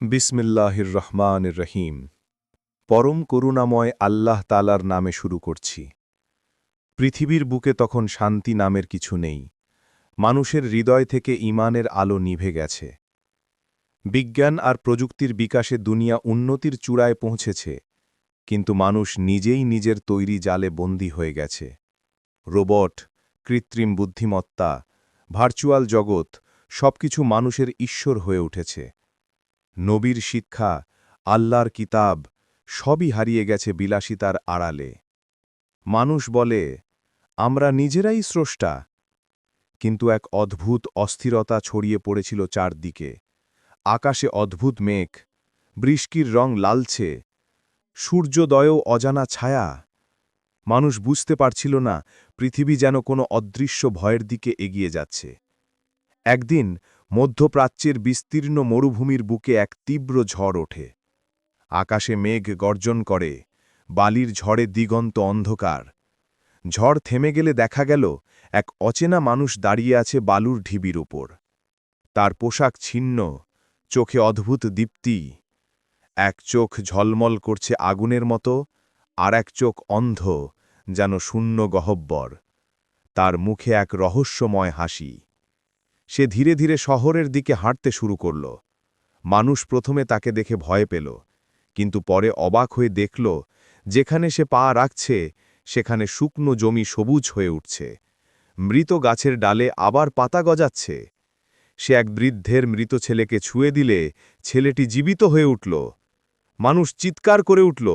বিসমিল্লাহির রহমান রহিম। পরম করুণাময় আল্লাহ তালার নামে শুরু করছি। পৃথিবীর বুকে তখন শান্তি নামের কিছু নেই। মানুষের হৃদয় থেকে ইমানের আলো নিভে গেছে। বিজ্ঞান আর প্রযুক্তির বিকাশে দুনিয়া উন্নতির চূড়ায় পৌঁছেছে, কিন্তু মানুষ নিজেই নিজের তৈরি জালে বন্দী হয়ে গেছে। রোবট, কৃত্রিম বুদ্ধিমত্তা, ভার্চুয়াল জগৎ, সবকিছু মানুষের ঈশ্বর হয়ে উঠেছে। নবীর শিক্ষা, আল্লাহর কিতাব, সবই হারিয়ে গেছে বিলাসিতার আড়ালে। মানুষ বলে, আমরা নিজেরাই স্রষ্টা। কিন্তু এক অদ্ভুত অস্থিরতা ছড়িয়ে পড়েছিল চারদিকে। আকাশে অদ্ভুত মেঘ, বৃষ্টির রং লালছে, সূর্যোদয়ও অজানা ছায়া। মানুষ বুঝতে পারছিল না পৃথিবী যেন কোনো অদৃশ্য ভয়ের দিকে এগিয়ে যাচ্ছে। একদিন মধ্যপ্রাচ্যের বিস্তীর্ণ মরুভূমির বুকে এক তীব্র ঝড় ওঠে। আকাশে মেঘ গর্জন করে, বালির ঝড়ে দিগন্ত অন্ধকার। ঝড় থেমে গেলে দেখা গেল, এক অচেনা মানুষ দাঁড়িয়ে আছে বালুর ঢিবির উপর। তার পোশাক ছিন্ন, চোখে অদ্ভুত দীপ্তি। এক চোখ ঝলমল করছে আগুনের মতো, আর এক চোখ অন্ধ, যেন শূন্য গহব্বর। তার মুখে এক রহস্যময় হাসি। সে ধীরে ধীরে শহরের দিকে হাঁটতে শুরু করল। মানুষ প্রথমে তাকে দেখে ভয় পেল, কিন্তু পরে অবাক হয়ে দেখল, যেখানে সে পা রাখছে, সেখানে শুকনো জমি সবুজ হয়ে উঠছে। মৃত গাছের ডালে আবার পাতা গজাচ্ছে। সে এক বৃদ্ধের মৃত ছেলেকে ছুঁয়ে দিলে ছেলেটি জীবিত হয়ে উঠল। মানুষ চিৎকার করে উঠল,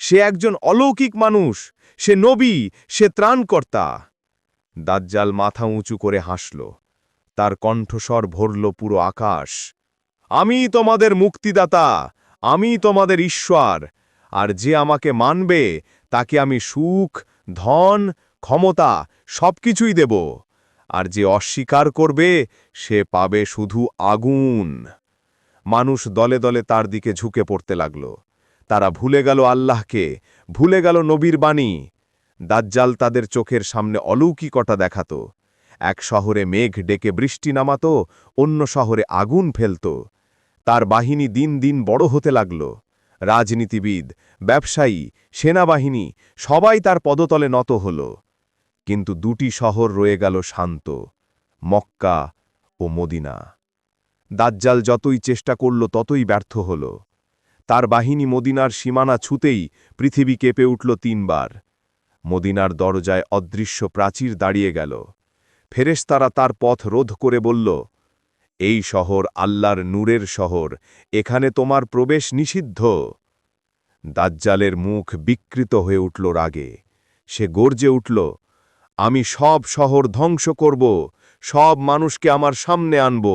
সে একজন অলৌকিক মানুষ! সে নবী! সে ত্রাণকর্তা! দাজ্জাল মাথা উঁচু করে হাসল। তার কণ্ঠস্বর ভরল পুরো আকাশ। আমি তোমাদের মুক্তিদাতা, আমি তোমাদের ঈশ্বর, আর যে আমাকে মানবে, তাকে আমি সুখ, ধন, ক্ষমতা সবকিছুই দেব। আর যে অস্বীকার করবে, সে পাবে শুধু আগুন। মানুষ দলে দলে তার দিকে ঝুঁকে পড়তে লাগল। তারা ভুলে গেল আল্লাহকে, ভুলে গেল নবীর বাণী। দাজ্জাল তাদের চোখের সামনে অলৌকিকতা দেখাত। এক শহরে মেঘ ডেকে বৃষ্টি নামাত, অন্য শহরে আগুন ফেলত। তার বাহিনী দিন দিন বড় হতে লাগল। রাজনীতিবিদ, ব্যবসায়ী, সেনাবাহিনী সবাই তার পদতলে নত হল। কিন্তু দুটি শহর রয়ে গেল শান্ত, মক্কা ও মদিনা। দাজ্জাল যতই চেষ্টা করল ততই ব্যর্থ হল। তার বাহিনী মদিনার সীমানা ছুতেই পৃথিবী কেঁপে উঠল তিনবার। মদিনার দরজায় অদৃশ্য প্রাচীর দাঁড়িয়ে গেল। ফেরেশতারা তার পথ রোধ করে বলল, এই শহর আল্লাহর নূরের শহর, এখানে তোমার প্রবেশ নিষিদ্ধ। দাজ্জালের মুখ বিকৃত হয়ে উঠল রাগে। সে গর্জে উঠল, আমি সব শহর ধ্বংস করব, সব মানুষকে আমার সামনে আনব।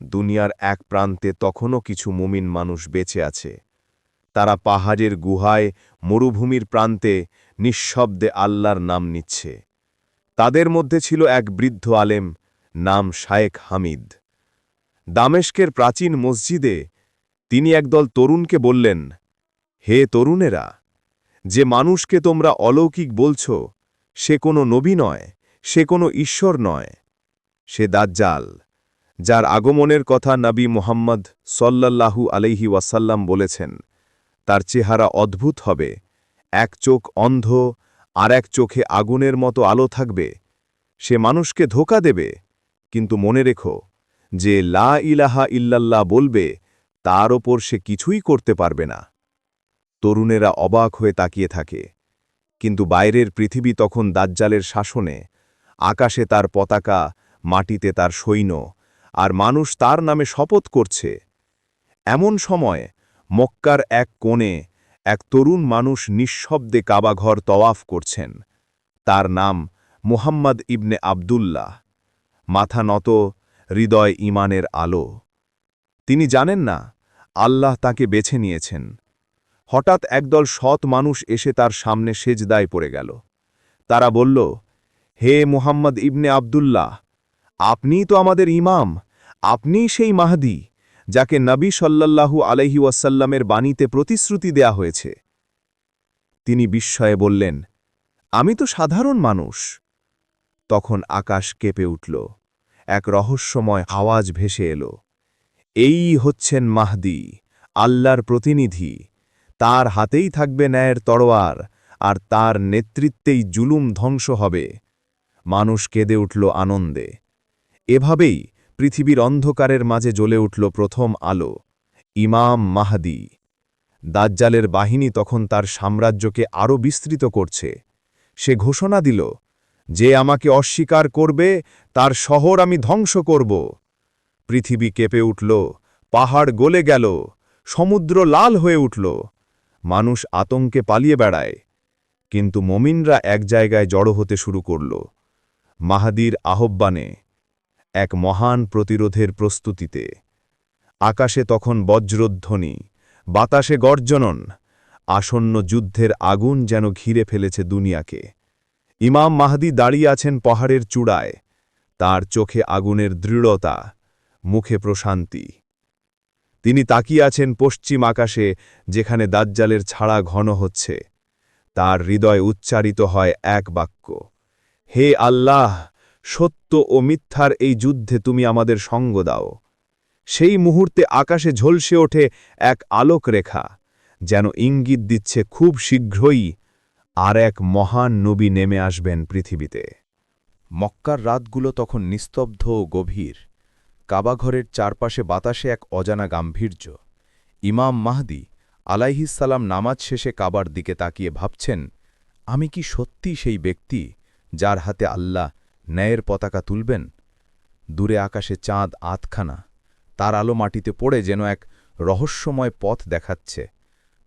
দুনিয়ার এক প্রান্তে তখনও কিছু মুমিন মানুষ বেঁচে আছে। তারা পাহাড়ের গুহায় মরুভূমির প্রান্তে নিঃশব্দে আল্লাহর নাম নিচ্ছে। তাদের মধ্যে ছিল এক বৃদ্ধ আলেম নাম শায়েক হামিদ। দামেশকের প্রাচীন মসজিদে তিনি একদল তরুণকে বললেন, হে তরুণেরা, যে মানুষকে তোমরা অলৌকিক বলছ, সে কোনো নবী নয়, সে কোনো ঈশ্বর নয়। সে দাজ্জাল, যার আগমনের কথা নবী মোহাম্মদ সল্লাল্লাহু আলাইহি ওয়াসাল্লাম বলেছেন, তার চেহারা অদ্ভুত হবে, এক চোখ অন্ধ আর এক চোখে আগুনের মতো আলো থাকবে। সে মানুষকে ধোকা দেবে। কিন্তু মনে রেখো যে লা ইলাহা ইল্লাল্লাহ বলবে, তার ওপর সে কিছুই করতে পারবে না। তরুণেরা অবাক হয়ে তাকিয়ে থাকে। কিন্তু বাইরের পৃথিবী তখন দাজ্জালের শাসনে, আকাশে তার পতাকা, মাটিতে তার সৈন্য, আর মানুষ তার নামে শপথ করছে। এমন সময় মক্কার এক কোণে এক তরুণ মানুষ নিঃশব্দে কাবাঘর তওয়াফ করছেন। তার নাম মুহাম্মদ ইবনে আবদুল্লাহ। মাথা নত, হৃদয় ইমানের আলো। তিনি জানেন না, আল্লাহ তাকে বেছে নিয়েছেন। হঠাৎ একদল সৎ মানুষ এসে তার সামনে সেজদায় পড়ে গেল। তারা বলল, হে মুহাম্মদ ইবনে আবদুল্লাহ, আপনিই তো আমাদের ইমাম, আপনিই সেই মাহদি। যাকে নবী সল্লাল্লাহু আলহি ওয়াসাল্লামের বাণীতে প্রতিশ্রুতি দেয়া হয়েছে। তিনি বিস্ময়ে বললেন, আমি তো সাধারণ মানুষ। তখন আকাশ কেঁপে উঠল, এক রহস্যময় আওয়াজ ভেসে এলো, এই হচ্ছেন মাহদি, আল্লাহর প্রতিনিধি। তার হাতেই থাকবে ন্যায়ের তরোয়ার, আর তার নেতৃত্বেই জুলুম ধ্বংস হবে। মানুষ কেঁদে উঠল আনন্দে। এভাবেই পৃথিবীর অন্ধকারের মাঝে জ্বলে উঠল প্রথম আলো। ইমাম মাহাদি। দাজ্জালের বাহিনী তখন তার সাম্রাজ্যকে আরও বিস্তৃত করছে। সে ঘোষণা দিল, যে আমাকে অস্বীকার করবে, তার শহর আমি ধ্বংস করব। পৃথিবী কেঁপে উঠল, পাহাড় গলে গেল, সমুদ্র লাল হয়ে উঠল। মানুষ আতঙ্কে পালিয়ে বেড়ায়। কিন্তু মমিনরা এক জায়গায় জড়ো হতে শুরু করল। মাহাদির আহ্বানে এক মহান প্রতিরোধের প্রস্তুতিতে। আকাশে তখন বজ্রধ্বনি, বাতাসে গর্জনন, আসন্ন যুদ্ধের আগুন যেন ঘিরে ফেলেছে দুনিয়াকে। ইমাম মাহাদি দাঁড়িয়ে আছেন পাহাড়ের চূড়ায়, তার চোখে আগুনের দৃঢ়তা, মুখে প্রশান্তি। তিনি তাকিয়ে আছেন পশ্চিম আকাশে, যেখানে দাজ্জালের ছাড়া ঘন হচ্ছে। তার হৃদয় উচ্চারিত হয় এক বাক্য, হে আল্লাহ সত্য ও মিথ্যার এই যুদ্ধে তুমি আমাদের সঙ্গ দাও। সেই মুহূর্তে আকাশে ঝলসে ওঠে এক আলোক রেখা যেন ইঙ্গিত দিচ্ছে খুব শীঘ্রই আর এক মহান নবী নেমে আসবেন পৃথিবীতে। মক্কার রাতগুলো তখন নিস্তব্ধ ও গভীর। কাবাঘরের চারপাশে বাতাসে এক অজানা গাম্ভীর্য। ইমাম মাহদি আলাইহিসাল্লাম নামাজ শেষে কাবার দিকে তাকিয়ে ভাবছেন, আমি কি সত্যি সেই ব্যক্তি যার হাতে আল্লাহ ন্যায়ের পতাকা তুলবেন? দূরে আকাশে চাঁদ আতখানা তার আলো মাটিতে পড়ে যেন এক রহস্যময় পথ দেখাচ্ছে।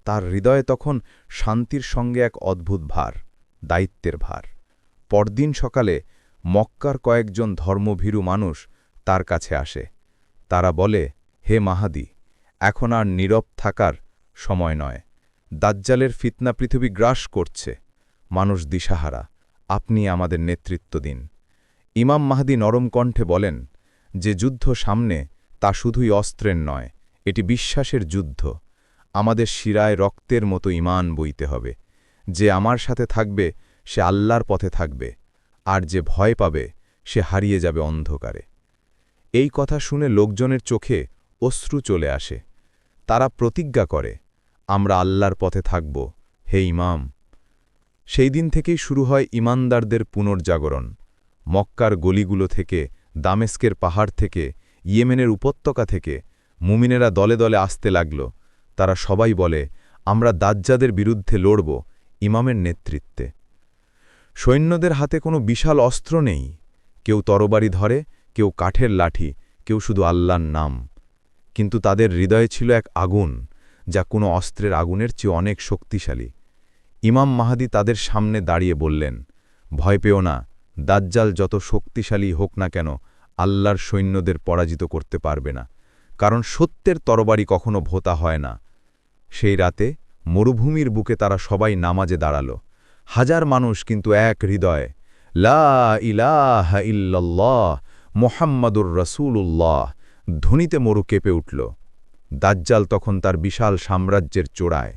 তার হৃদয়ে তখন শান্তির সঙ্গে এক অদ্ভুত ভার, দায়িত্বের ভার। পরদিন সকালে মক্কার কয়েকজন ধর্মভীরু মানুষ তার কাছে আসে। তারা বলে, হে মাহাদি, এখন আর নীরব থাকার সময় নয়। দাজ্জালের ফিতনা পৃথিবী গ্রাস করছে। মানুষ দিশাহারা, আপনি আমাদের নেতৃত্ব দিন। ইমাম মাহাদি নরম কণ্ঠে বলেন, যে যুদ্ধ সামনে, তা শুধুই অস্ত্রের নয়, এটি বিশ্বাসের যুদ্ধ। আমাদের শিরায় রক্তের মতো ইমান বইতে হবে। যে আমার সাথে থাকবে, সে আল্লাহর পথে থাকবে। আর যে ভয় পাবে, সে হারিয়ে যাবে অন্ধকারে এই কথা শুনে লোকজনের চোখে অশ্রু চলে আসে। তারা প্রতিজ্ঞা করে, আমরা আল্লাহর পথে থাকব, হে ইমাম। সেই দিন থেকেই শুরু হয় ইমানদারদের পুনর্জাগরণ। মক্কার গলিগুলো থেকে, দামেস্কের পাহাড় থেকে, ইয়েমেনের উপত্যকা থেকে মুমিনেরা দলে দলে আসতে লাগল। তারা সবাই বলে, আমরা দাজ্জাদের বিরুদ্ধে লড়ব ইমামের নেতৃত্বে। সৈন্যদের হাতে কোনো বিশাল অস্ত্র নেই। কেউ তরবারি ধরে, কেউ কাঠের লাঠি, কেউ শুধু আল্লাহর নাম। কিন্তু তাদের হৃদয়ে ছিল এক আগুন, যা কোনো অস্ত্রের আগুনের চেয়ে অনেক শক্তিশালী। ইমাম মাহাদি তাদের সামনে দাঁড়িয়ে বললেন, ভয় পেও না দাজ্জাল যত শক্তিশালী হোক না কেন, আল্লাহর সৈন্যদের পরাজিত করতে পারবে না। কারণ সত্যের তরবারি কখনো ভোতা হয় না। সেই রাতে মরুভূমির বুকে তারা সবাই নামাজে দাঁড়াল। হাজার মানুষ কিন্তু এক হৃদয়, লা ইলাহা ইল্লাল্লাহ মোহাম্মদুর রসুল্লাহ ধ্বনিতে মরু কেঁপে উঠল। দাজ্জাল তখন তার বিশাল সাম্রাজ্যের চোড়ায়।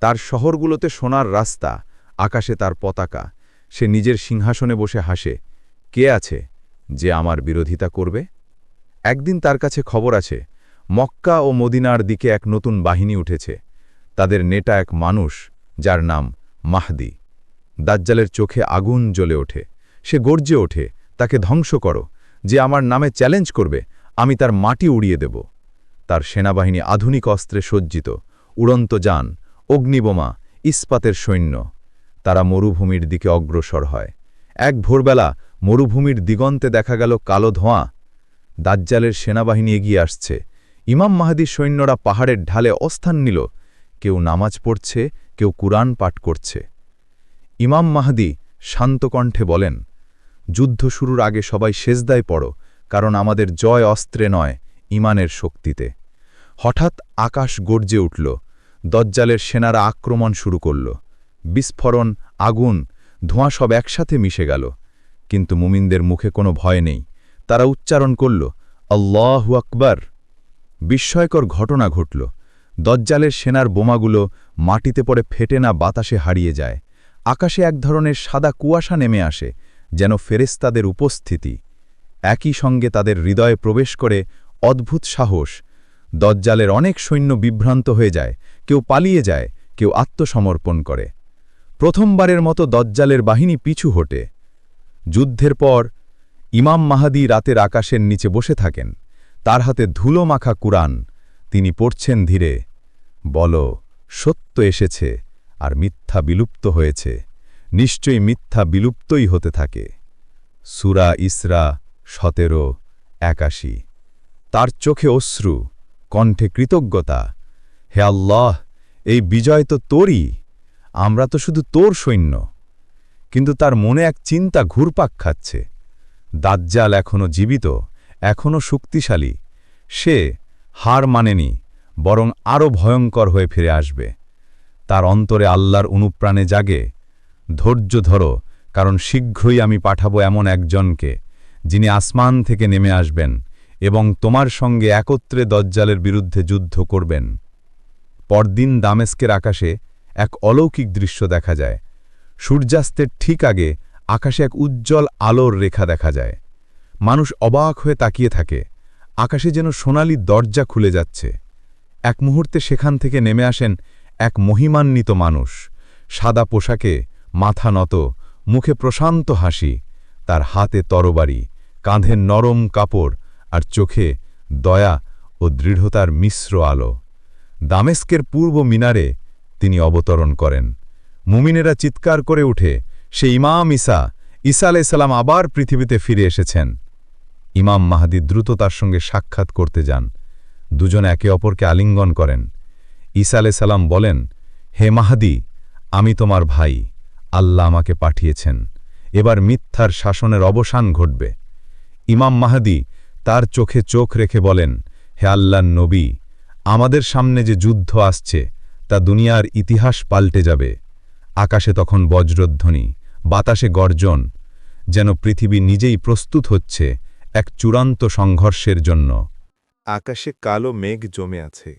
তার শহরগুলোতে সোনার রাস্তা, আকাশে তার পতাকা সে নিজের সিংহাসনে বসে হাসে, কে আছে যে আমার বিরোধিতা করবে? একদিন তার কাছে খবর আছে, মক্কা ও মদিনার দিকে এক নতুন বাহিনী উঠেছে। তাদের নেটা এক মানুষ, যার নাম মাহদি। দাজ্জালের চোখে আগুন জ্বলে ওঠে। সে গর্জে ওঠে, তাকে ধ্বংস করো। যে আমার নামে চ্যালেঞ্জ করবে, আমি তার মাটি উড়িয়ে দেব। তার সেনাবাহিনী আধুনিক অস্ত্রে সজ্জিত, উড়ন্ত যান, অগ্নিবোমা, ইস্পাতের সৈন্য। তারা মরুভূমির দিকে অগ্রসর হয়। এক ভোরবেলা মরুভূমির দিগন্তে দেখা গেল কালো ধোঁয়া। দাজ্জালের সেনাবাহিনী এগিয়ে আসছে। ইমাম মাহাদির সৈন্যরা পাহাড়ের ঢালে অস্থান নিল। কেউ নামাজ পড়ছে, কেউ কুরআন পাঠ করছে। ইমাম মাহাদি শান্ত কণ্ঠে বলেন, যুদ্ধ শুরুর আগে সবাই সেজদায় পড়ো, কারণ আমাদের জয় অস্ত্রে নয়, ইমানের শক্তিতে। হঠাৎ আকাশ গর্জে উঠল। দজ্জালের সেনারা আক্রমণ শুরু করল। বিস্ফোরণ, আগুন, ধোঁয়া সব একসাথে মিশে গেল। কিন্তু মুমিনদের মুখে কোনো ভয় নেই। তারা উচ্চারণ করল, আল্লাহু আকবার। বিস্ময়কর ঘটনা ঘটল। দজ্জালের সেনার বোমাগুলো মাটিতে পড়ে ফেটে না বাতাসে হারিয়ে যায়। আকাশে এক ধরনের সাদা কুয়াশা নেমে আসে, যেন ফেরেস্তাদের উপস্থিতি। একই সঙ্গে তাদের হৃদয়ে প্রবেশ করে অদ্ভুত সাহস। দজ্জালের অনেক সৈন্য বিভ্রান্ত হয়ে যায়, কেউ পালিয়ে যায়, কেউ আত্মসমর্পণ করে। প্রথমবারের মতো দজ্জালের বাহিনী পিছু হটে। যুদ্ধের পর, ইমাম মাহাদি রাতের আকাশের নিচে বসে থাকেন। তার হাতে ধুলো মাখা কুরআন। তিনি পড়ছেন ধীরে। বল, সত্য এসেছে আর মিথ্যা বিলুপ্ত হয়েছে। নিশ্চয়ই মিথ্যা বিলুপ্তই হতে থাকে। সুরা ইসরা সতেরো, একাশি। তার চোখে অশ্রু, কণ্ঠে কৃতজ্ঞতা। হে আল্লাহ, এই বিজয় তো তোরই। আমরা তো শুধু তোর সৈন্য। কিন্তু তার মনে এক চিন্তা ঘুরপাক খাচ্ছে। দাজ্জাল এখনও জীবিত এখনও শক্তিশালী। সে হার মানেনি, বরং আরও ভয়ঙ্কর হয়ে ফিরে আসবে। তার অন্তরে আল্লাহর অনুপ্রাণে জাগে, ধৈর্য ধরো, কারণ শীঘ্রই আমি পাঠাবো এমন একজনকে, যিনি আসমান থেকে নেমে আসবেন এবং তোমার সঙ্গে একত্রে দজ্জালের বিরুদ্ধে যুদ্ধ করবেন। পরদিন দামেস্কের আকাশে এক অলৌকিক দৃশ্য দেখা যায়। সূর্যাস্তের ঠিক আগে আকাশে এক উজ্জ্বল আলোর রেখা দেখা যায়। মানুষ অবাক হয়ে তাকিয়ে থাকে। আকাশে যেন সোনালি দরজা খুলে যাচ্ছে। এক মুহূর্তে সেখান থেকে নেমে আসেন এক মহিমান্বিত মানুষ। সাদা পোশাকে মাথা নত, মুখে প্রশান্ত হাসি, তার হাতে তরবারি, কাঁধে নরম কাপড় আর চোখে দয়া ও দৃঢ়তার মিশ্র আলো। দামেস্কের পূর্ব মিনারে তিনি অবতরণ করেন। মুমিনেরা চিৎকার করে উঠে, সে ইমাম ইসা ঈসা আলাইসাল্লাম আবার পৃথিবীতে ফিরে এসেছেন। ইমাম মাহাদি দ্রুত তার সঙ্গে সাক্ষাৎ করতে যান। দুজন একে অপরকে আলিঙ্গন করেন। ঈসা আলাইসাল্লাম বলেন, হে মাহাদি, আমি তোমার ভাই, আল্লাহ আমাকে পাঠিয়েছেন। এবার মিথ্যার শাসনের অবসান ঘটবে। ইমাম মাহাদি তার চোখে চোখ রেখে বলেন, হে আল্লাহর নবী, আমাদের সামনে যে যুদ্ধ আসছে তা দুনিয়ার ইতিহাস পাল্টে যাবে। আকাশে তখন বজ্রধ্বনি, বাতাসে গর্জন, যেন পৃথিবী নিজেই প্রস্তুত হচ্ছে এক চূড়ান্ত সংঘর্ষের জন্য। আকাশে কালো মেঘ জমে আছে,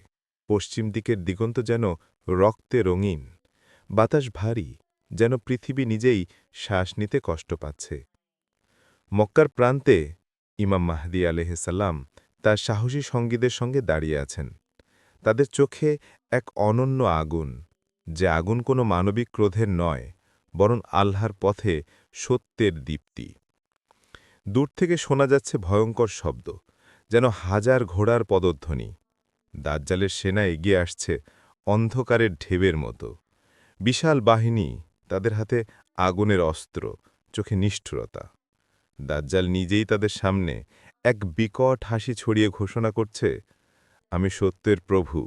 পশ্চিম দিকের দিগন্ত যেন রক্তে রঙিন, বাতাস ভারী, যেন পৃথিবী নিজেই শ্বাস নিতে কষ্ট পাচ্ছে। মক্কার প্রান্তে ইমাম মাহদি আলহাল্লাম তার সাহসী সঙ্গীদের সঙ্গে দাঁড়িয়ে আছেন। তাদের চোখে এক অনন্য আগুন, যে আগুন কোনো মানবিক ক্রোধের নয়, বরং আল্লাহর পথে সত্যের দীপ্তি। দূর থেকে শোনা যাচ্ছে ভয়ঙ্কর শব্দ, যেন হাজার ঘোড়ার পদধ্বনি। দাজ্জালের সেনা এগিয়ে আসছে অন্ধকারের ঢেবের মতো। বিশাল বাহিনী তাদের হাতে আগুনের অস্ত্র, চোখে নিষ্ঠুরতা। দাজ্জাল নিজেই তাদের সামনে এক বিকট হাসি ছড়িয়ে ঘোষণা করছে আমি সত্যের প্রভু,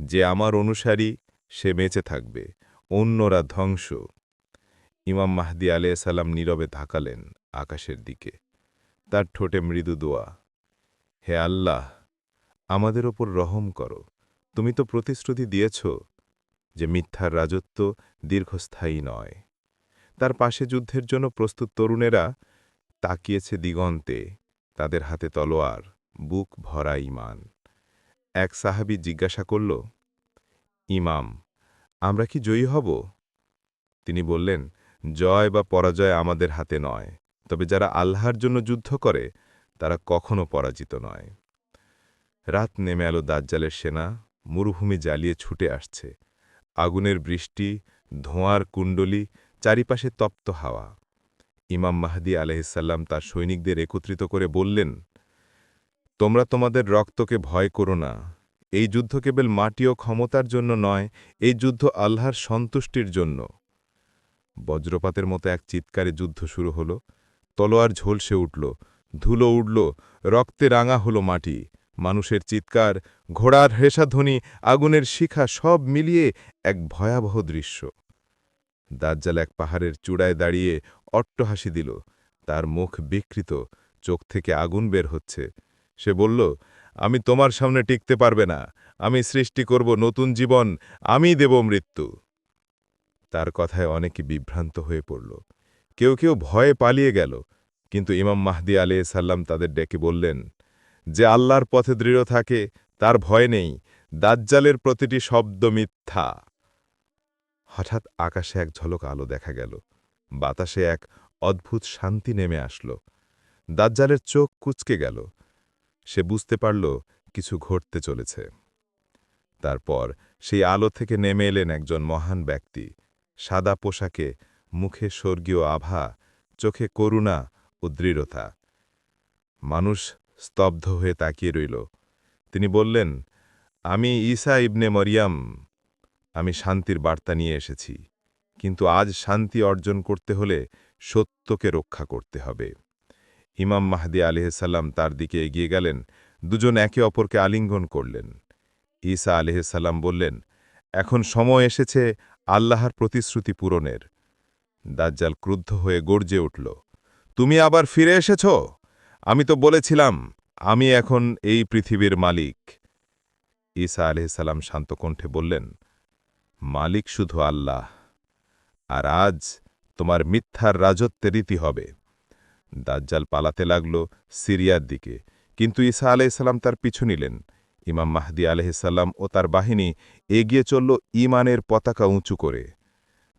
যে আমার অনুসারী সে বেঁচে থাকবে, অন্যরা ধ্বংস। ইমাম মাহদি আলিয়াসাল্লাম নীরবে থাকালেন আকাশের দিকে। তার ঠোঁটে মৃদু দোয়া, হে আল্লাহ, আমাদের ওপর রহম করো। তুমি তো প্রতিশ্রুতি দিয়েছ যে মিথ্যার রাজত্ব দীর্ঘস্থায়ী নয়। তার পাশে যুদ্ধের জন্য প্রস্তুত তরুণেরা তাকিয়েছে দিগন্তে, তাদের হাতে তলোয়ার, বুক ভরা ইমান। এক সাহাবি জিজ্ঞাসা করল, ইমাম, আমরা কি জয়ী হব? তিনি বললেন, জয় বা পরাজয় আমাদের হাতে নয়, তবে যারা আল্লাহর জন্য যুদ্ধ করে, তারা কখনো পরাজিত নয়। রাত নেমে এলো দাজ্জালের সেনা, মরুভূমি জ্বালিয়ে ছুটে আসছে। আগুনের বৃষ্টি, ধোঁয়ার কুণ্ডলি, চারিপাশে তপ্ত হাওয়া। ইমাম মাহদি আলহিসাল্লাম তার সৈনিকদের একত্রিত করে বললেন তোমরা তোমাদের রক্তকে ভয় করো না। এই যুদ্ধ কেবল মাটি ও ক্ষমতার জন্য নয়, এই যুদ্ধ আল্লাহর সন্তুষ্টির জন্য। বজ্রপাতের মতো এক চিৎকারে যুদ্ধ শুরু হল। তলোয়ার ঝলসে উঠল, ধুলো উঠল রক্তে রাঙা হল মাটি। মানুষের চিৎকার, ঘোড়ার হেসাধ্বনি, আগুনের শিখা সব মিলিয়ে এক ভয়াবহ দৃশ্য। দাজ্জাল এক পাহাড়ের চূড়ায় দাঁড়িয়ে অট্টহাসি দিল। তার মুখ বিকৃত, চোখ থেকে আগুন বের হচ্ছে। সে বলল, আমি তোমার সামনে টিকতে পারবে না। আমি সৃষ্টি করব নতুন জীবন। আমি দেব মৃত্যু। তার কথায় অনেকে বিভ্রান্ত হয়ে পড়ল। কেউ কেউ ভয়ে পালিয়ে গেল। কিন্তু ইমাম মাহদি আলে সাল্লাম তাদের ডেকে বললেন, যে আল্লাহর পথে দৃঢ় থাকে, তার ভয় নেই। দাজ্জালের প্রতিটি শব্দ মিথ্যা। হঠাৎ আকাশে এক ঝলক আলো দেখা গেল। বাতাসে এক অদ্ভুত শান্তি নেমে আসল। দাজ্জালের চোখ কুচকে গেল। সে বুঝতে পারল কিছু ঘটতে চলেছে। তারপর সেই আলো থেকে নেমে এলেন একজন মহান ব্যক্তি। সাদা পোশাকে, মুখে স্বর্গীয় আভা, চোখে করুণা ও দৃঢ়তা। মানুষ স্তব্ধ হয়ে তাকিয়ে রইল। তিনি বললেন, আমি ঈসা ইবনে মরিয়াম। আমি শান্তির বার্তা নিয়ে এসেছি। কিন্তু আজ শান্তি অর্জন করতে হলে সত্যকে রক্ষা করতে হবে। ইমাম মাহদি আলিহাল্লাম তার দিকে এগিয়ে গেলেন, দুজন একে অপরকে আলিঙ্গন করলেন। ঈসা আলিহাল্লাম বললেন, এখন সময় এসেছে আল্লাহর প্রতিশ্রুতি পূরণের। দাজ্জাল ক্রুদ্ধ হয়ে গর্জে উঠল, তুমি আবার ফিরে এসেছ? আমি তো বলেছিলাম, আমি এখন এই পৃথিবীর মালিক। ঈসা আলিহাল্লাম শান্ত কণ্ঠে বললেন, মালিক শুধু আল্লাহ, আর আজ তোমার মিথ্যার রাজত্বের রীতি হবে। দাজ্জাল পালাতে লাগল সিরিয়ার দিকে। কিন্তু ঈসা আলাইসাল্লাম তার পিছু নিলেন। ইমাম মাহদি আলহিসাল্লাম ও তার বাহিনী এগিয়ে চলল ইমানের পতাকা উঁচু করে।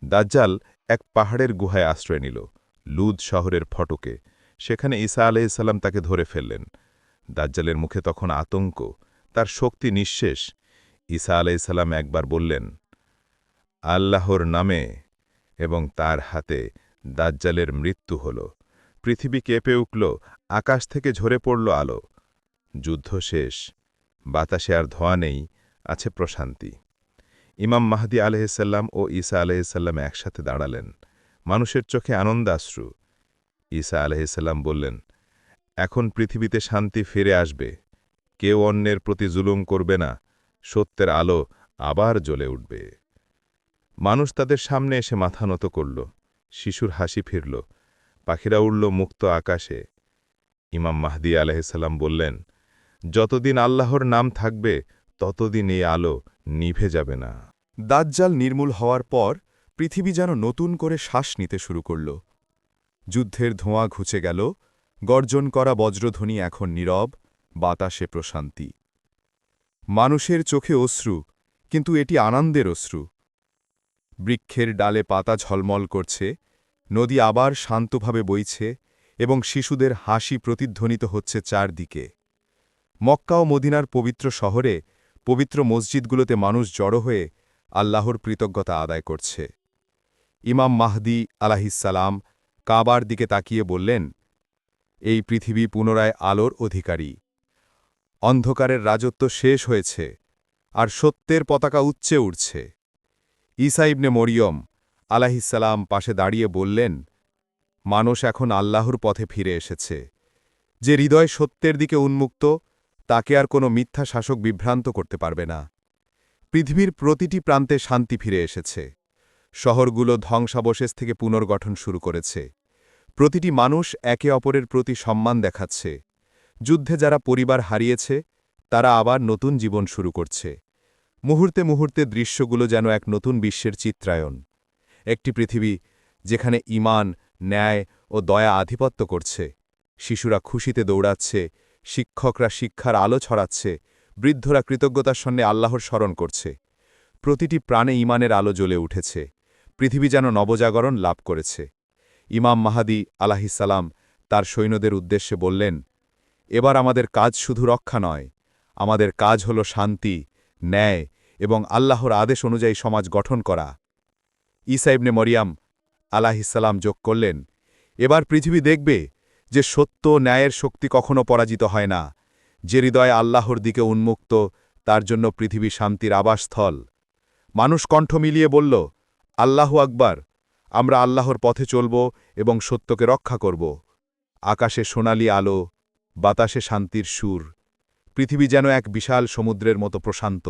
দাজ্জাল এক পাহাড়ের গুহায় আশ্রয় নিল, লুদ শহরের ফটকে। সেখানে ঈসা আলাইসাল্লাম তাকে ধরে ফেললেন। দাজ্জালের মুখে তখন আতঙ্ক, তার শক্তি নিঃশেষ। ঈসা আলাইসাল্লাম একবার বললেন, আল্লাহর নামে এবং তার হাতে দাজ্জালের মৃত্যু হল। পৃথিবী কেঁপে উঠল, আকাশ থেকে ঝরে পড়ল আলো। যুদ্ধ শেষ, বাতাসে আর ধোয়া নেই, আছে প্রশান্তি। ইমাম মাহদি আলহিসাল্লাম ও ঈসা আলহিসাল্লাম একসাথে দাঁড়ালেন। মানুষের চোখে আনন্দাশ্রু ঈসা আলহিসাল্লাম বললেন, এখন পৃথিবীতে শান্তি ফিরে আসবে। কেউ অন্যের প্রতি জুলুম করবে না, সত্যের আলো আবার জ্বলে উঠবে। মানুষ তাদের সামনে এসে মাথা নত করল, শিশুর হাসি ফিরল পাখিরা উড়ল মুক্ত আকাশে। ইমাম মাহদি আলহিসাল্লাম বললেন, যতদিন আল্লাহর নাম থাকবে, ততদিন এই আলো নিভে যাবে না। দাজ্জাল নির্মূল হওয়ার পর পৃথিবী যেন নতুন করে শ্বাস নিতে শুরু করল। যুদ্ধের ধোঁয়া ঘুচে গেল, গর্জন করা বজ্রধ্বনি এখন নীরব, বাতাসে প্রশান্তি। মানুষের চোখে অশ্রু, কিন্তু এটি আনন্দের অশ্রু। বৃক্ষের ডালে পাতা ঝলমল করছে নদী আবার শান্তভাবে বইছে এবং শিশুদের হাসি প্রতিধ্বনিত হচ্ছে চারদিকে। মক্কা ও মদিনার পবিত্র শহরে, পবিত্র মসজিদগুলোতে মানুষ জড়ো হয়ে আল্লাহর কৃতজ্ঞতা আদায় করছে। ইমাম মাহদি আলাহিসাল্লাম কাবার দিকে তাকিয়ে বললেন, এই পৃথিবী পুনরায় আলোর অধিকারী। অন্ধকারের রাজত্ব শেষ হয়েছে আর সত্যের পতাকা উচ্চে উঠছে। ঈসা ইবনে মরিয়ম আলাহিসাল্লাম পাশে দাঁড়িয়ে বললেন, মানুষ এখন আল্লাহর পথে ফিরে এসেছে। যে হৃদয় সত্যের দিকে উন্মুক্ত, তাকে আর কোনো মিথ্যা শাসক বিভ্রান্ত করতে পারবে না। পৃথিবীর প্রতিটি প্রান্তে শান্তি ফিরে এসেছে। শহরগুলো ধ্বংসাবশেষ থেকে পুনর্গঠন শুরু করেছে। প্রতিটি মানুষ একে অপরের প্রতি সম্মান দেখাচ্ছে। যুদ্ধে যারা পরিবার হারিয়েছে, তারা আবার নতুন জীবন শুরু করছে। মুহূর্তে মুহূর্তে দৃশ্যগুলো যেন এক নতুন বিশ্বের চিত্রায়ন একটি পৃথিবী যেখানে ইমান ন্যায় ও দয়া আধিপত্য করছে। শিশুরা খুশিতে দৌড়াচ্ছে, শিক্ষকরা শিক্ষার আলো ছড়াচ্ছে, বৃদ্ধরা কৃতজ্ঞতার সঙ্গে আল্লাহর স্মরণ করছে। প্রতিটি প্রাণে ইমানের আলো জ্বলে উঠেছে। পৃথিবী যেন নবজাগরণ লাভ করেছে। ইমাম মাহাদি আলাহিসাল্লাম তার সৈন্যদের উদ্দেশ্যে বললেন, এবার আমাদের কাজ শুধু রক্ষা নয়, আমাদের কাজ হল শান্তি, ন্যায় এবং আল্লাহর আদেশ অনুযায়ী সমাজ গঠন করা। ঈসা ইবনে মরিয়াম আলাহিসাল্লাম যোগ করলেন। এবার পৃথিবী দেখবে যে সত্য ন্যায়ের শক্তি কখনো পরাজিত হয় না, যে হৃদয় আল্লাহর দিকে উন্মুক্ত, তার জন্য পৃথিবী শান্তির আবাসস্থল। মানুষ কণ্ঠ মিলিয়ে বলল, আল্লাহ আকবার, আমরা আল্লাহর পথে চলব এবং সত্যকে রক্ষা করব। আকাশে সোনালি আলো, বাতাসে শান্তির সুর, পৃথিবী যেন এক বিশাল সমুদ্রের মতো প্রশান্ত।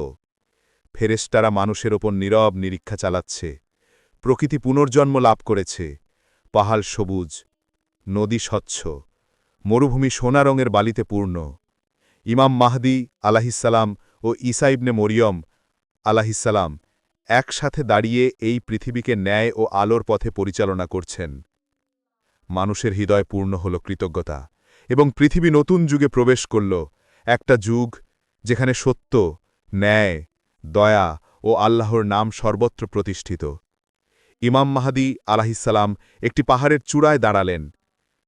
ফেরেস্টারা মানুষের ওপর নীরব নিরীক্ষা চালাচ্ছে। প্রকৃতি পুনর্জন্ম লাভ করেছে। পাহাড় সবুজ, নদী স্বচ্ছ, মরুভূমি সোনা রঙের বালিতে পূর্ণ। ইমাম মাহদি আলাহিসাল্লাম ও ইসাইবনে মরিয়ম আলাহিসাল্লাম একসাথে দাঁড়িয়ে এই পৃথিবীকে ন্যায় ও আলোর পথে পরিচালনা করছেন। মানুষের হৃদয় পূর্ণ হল কৃতজ্ঞতা এবং পৃথিবী নতুন যুগে প্রবেশ করল। একটা যুগ যেখানে সত্য, ন্যায়, দয়া ও আল্লাহর নাম সর্বত্র প্রতিষ্ঠিত। ইমাম মাহাদি আলাহিসাল্লাম একটি পাহাড়ের চূড়ায় দাঁড়ালেন।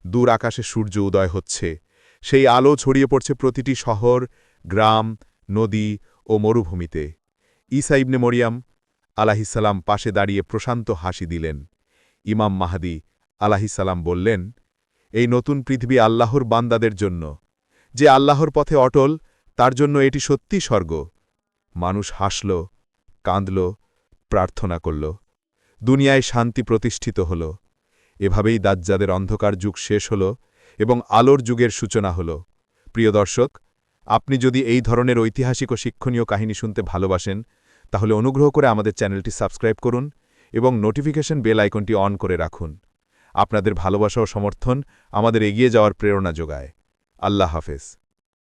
দূর আকাশে সূর্য উদয় হচ্ছে। সেই আলো ছড়িয়ে পড়ছে প্রতিটি শহর, গ্রাম, নদী ও মরুভূমিতে। ঈসা ইবনে মরিয়াম আলাহিসাল্লাম পাশে দাঁড়িয়ে প্রশান্ত হাসি দিলেন। ইমাম মাহাদি আলাহিসাল্লাম বললেন, এই নতুন পৃথিবী আল্লাহর বান্দাদের জন্য। যে আল্লাহর পথে অটল, তার জন্য এটি সত্যি স্বর্গ। মানুষ হাসল, কাঁদল, প্রার্থনা করল। দুনিয়ায় শান্তি প্রতিষ্ঠিত হল। এভাবেই দাজ্জাদের অন্ধকার যুগ শেষ হল এবং আলোর যুগের সূচনা হল। প্রিয় দর্শক, আপনি যদি এই ধরনের ঐতিহাসিক ও শিক্ষণীয় কাহিনী শুনতে ভালোবাসেন, তাহলে অনুগ্রহ করে আমাদের চ্যানেলটি সাবস্ক্রাইব করুন এবং নোটিফিকেশন বেল আইকনটি অন করে রাখুন। আপনাদের ভালোবাসা ও সমর্থন আমাদের এগিয়ে যাওয়ার প্রেরণা যোগায়। আল্লাহ হাফেজ।